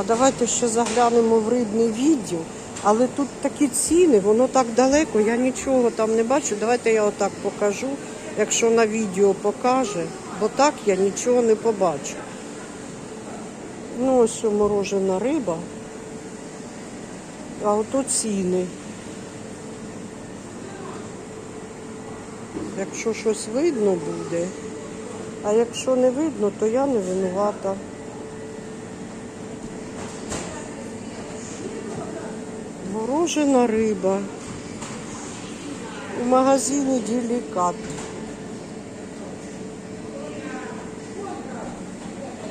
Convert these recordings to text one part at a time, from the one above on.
А давайте ще заглянемо в рибний відділ. Але тут такі ціни, воно так далеко, я нічого там не бачу. Давайте я отак покажу, якщо на відео покаже, бо так я нічого не побачу. Ну, ось морожена риба. А ото ціни. Якщо щось видно буде, а якщо не видно, то я не винувата. Морожена риба. У магазині Ділікат.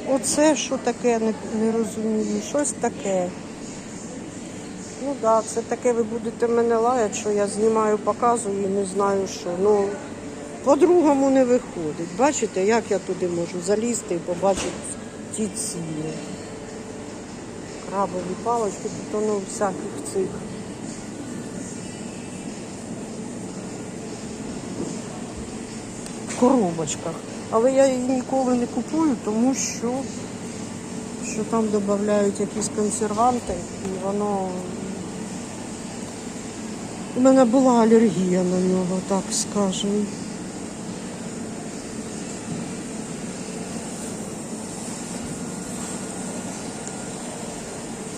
Оце що таке, не, не розумію. Щось таке. Ну так, да, це таке ви будете мене лаяти, що я знімаю, показую і не знаю що. Ну, по-другому не виходить. Бачите, як я туди можу залізти і побачити ті ціни. Крабові палочки, тут воно всяких цих. Коробочках. Але я її ніколи не купую, тому що, що там додають якісь консерванти і воно. У мене була алергія на нього, так скажемо.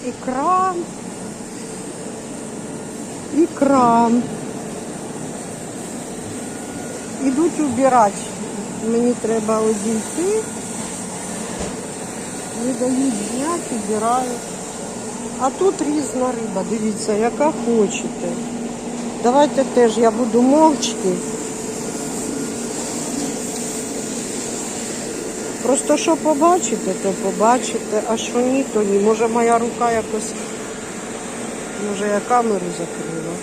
Ікра. Ікра. Ідуть убирати. Мені треба одійти. Не дають зняти, убирають. А тут різна риба, дивіться, яка хочете. Давайте теж я буду мовчки. Просто що побачите, то побачите, а що ні, то ні. Може моя рука якось, може я камеру закрила.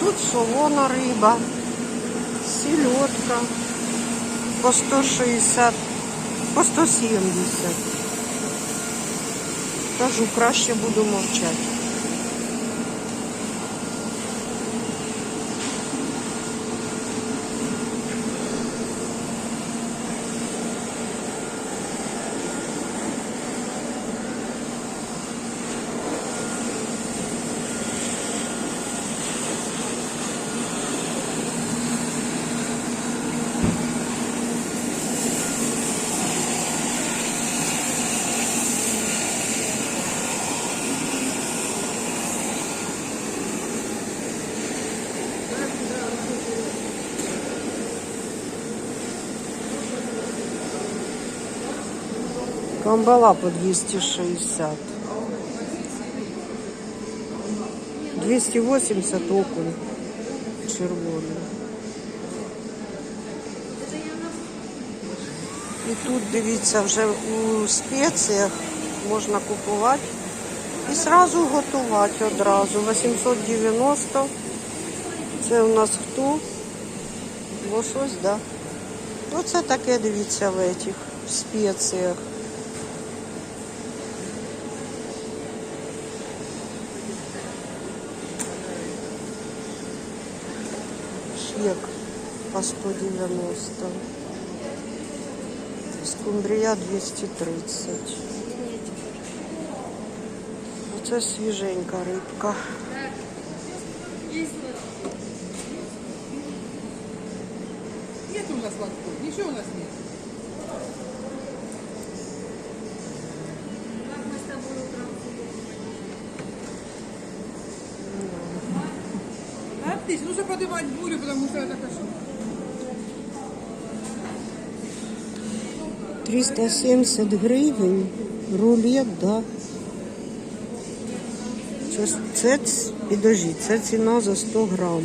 Тут солона риба, сільотка по 160, по 170. Кажу, краще буду мовчати. Камбала по 260. 280 окунь червоний. І тут, дивіться, вже у спеціях можна купувати і одразу готувати одразу. 890. Це у нас хто? Лосось, да? Оце таке, дивіться, в этих спеціях. Шек по 190. Скумбрія 230. Оце свіженька рибка. Нет у нас лотков, ничего у нас нет. Отлично, нужно поднимать бурю, потому что это кошмар. 370 гривень. Рулет, да. Це, ц- це ціна за 100 грам.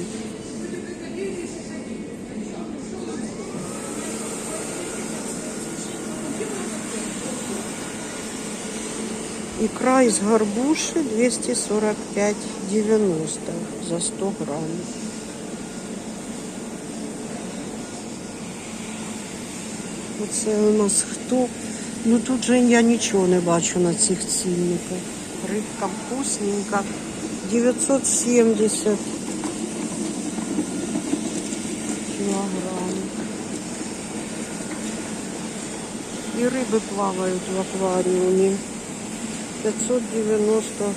Ікра із гарбуші 245,90 за 100 грам. Оце у нас хто? Ну тут же я нічого не бачу на цих цінниках. Рибка вкусненька. 970 кілограм. І риби плавають в акваріумі. 590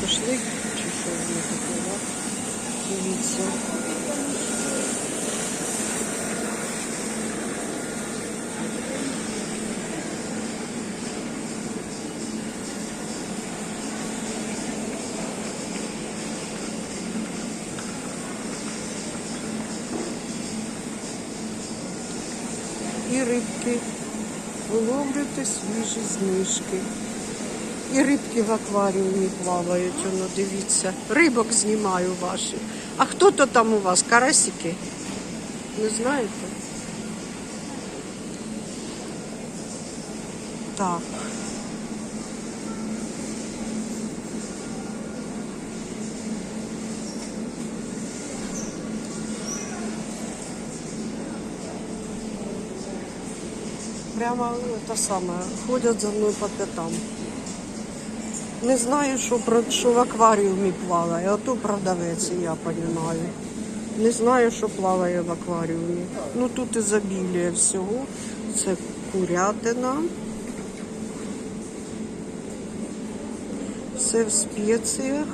шашлик чи що воно таке, да? Дивіться. І рибки. Виловлюйте свіжі знижки. І рибки в акваріумі плавають, воно дивіться. Рибок знімаю ваші. А хто то там у вас? Карасики? Не знаєте? Так. Прямо те саме, ходять за мною по п'ятам. Не знаю, що, що в акваріумі плаває, а то продавець, я розумію. Не знаю, що плаває в акваріумі. Ну тут ізобілія всього. Це курятина. Все в спеціях.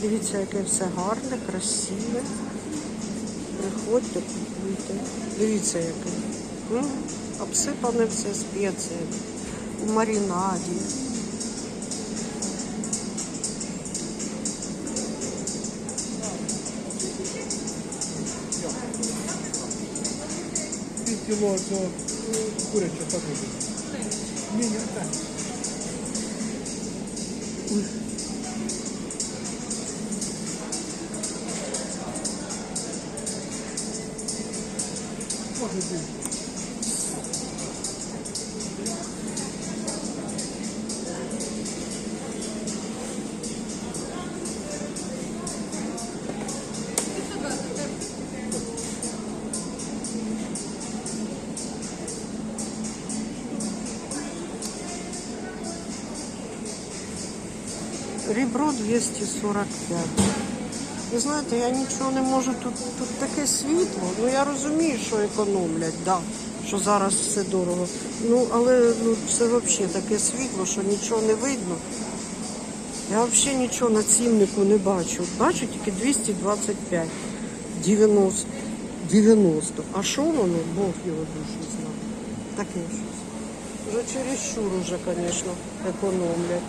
Дивіться, яке все гарне, красиве. Приходьте, купуйте. Дивіться, яке. Обсипане все спеціями. У маринаді. Кіло цього курячого пакету. Ні, ні, так. Ребро 245. Ви знаєте, я нічого не можу тут. Тут таке світло. Ну я розумію, що економлять, да, що зараз все дорого. Ну, але ну, це взагалі таке світло, що нічого не видно. Я взагалі нічого на ціннику не бачу. Бачу тільки 225, 90, 90. А що воно? Бог його душу знає. Таке щось. Вже чересчур уже, звісно, економлять.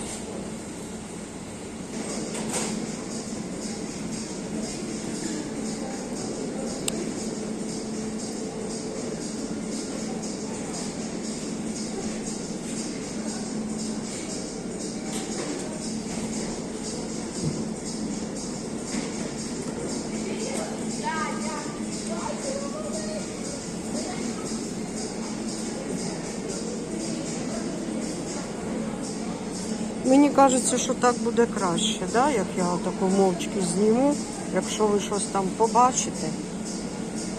Кажеться, що так буде краще, да? як я таку мовчки зніму. Якщо ви щось там побачите,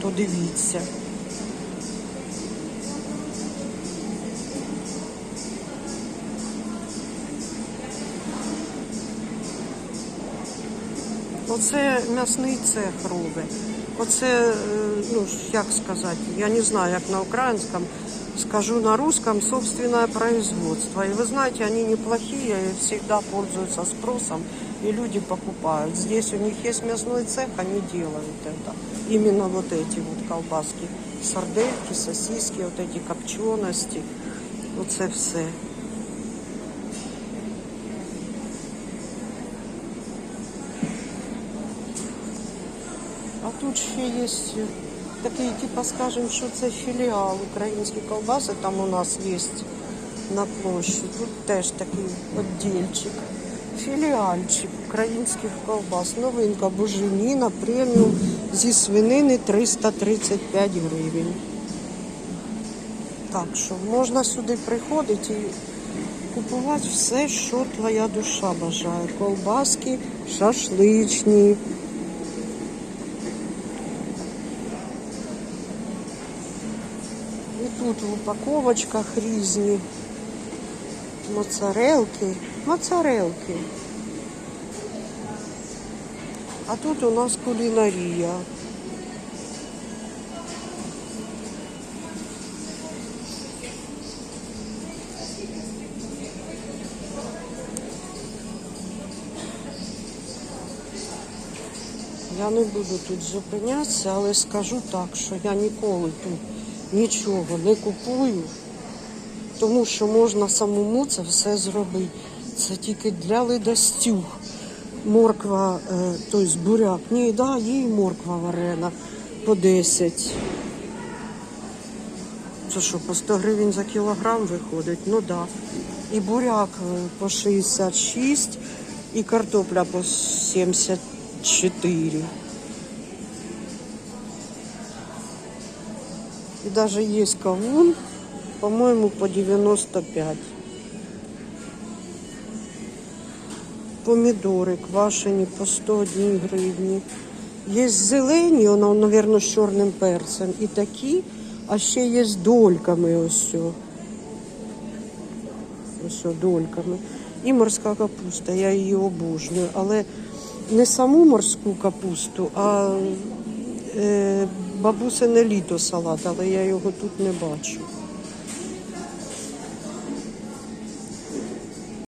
то дивіться. Оце м'ясний цех робить. Оце, е, ну як сказати, я не знаю, як на українському, скажу на русском, собственное производство. И вы знаете, они неплохие, и всегда пользуются спросом, и люди покупают. Здесь у них есть мясной цех, они делают это. Именно вот эти вот колбаски. Сардельки, сосиски, вот эти копчености. Оце все. А тут ще є такий, типа, скажем, що це філіал українські колбаси, там у нас є на площі. Тут теж такий віддільчик. Філіальчик українських колбас. Новинка буженіна преміум зі свинини 335 гривень. Так що можна сюди приходити і купувати все, що твоя душа бажає. Колбаски, шашличні, Тут в упаковочках різні моцарелки, моцарелки. А тут у нас кулінарія. Я не буду тут зупинятися, але скажу так, що я ніколи тут нічого не купую, тому що можна самому це все зробити. Це тільки для ледостюг. Морква, тобто буряк. Ні, да, є морква варена по 10. Це що, по 100 гривень за кілограм виходить? Ну да. І буряк е, по 66, і картопля по 74. И даже есть кавун, по-моему, по 95. Помідори квашені по 101 гривні. Є зелені, воно, мабуть, з чорним перцем. І такі, а ще є з дольками ось. Ось дольками. І морська капуста, я її обожнюю. Але не саму морську капусту, а е, бабусине літо салат, але я його тут не бачу.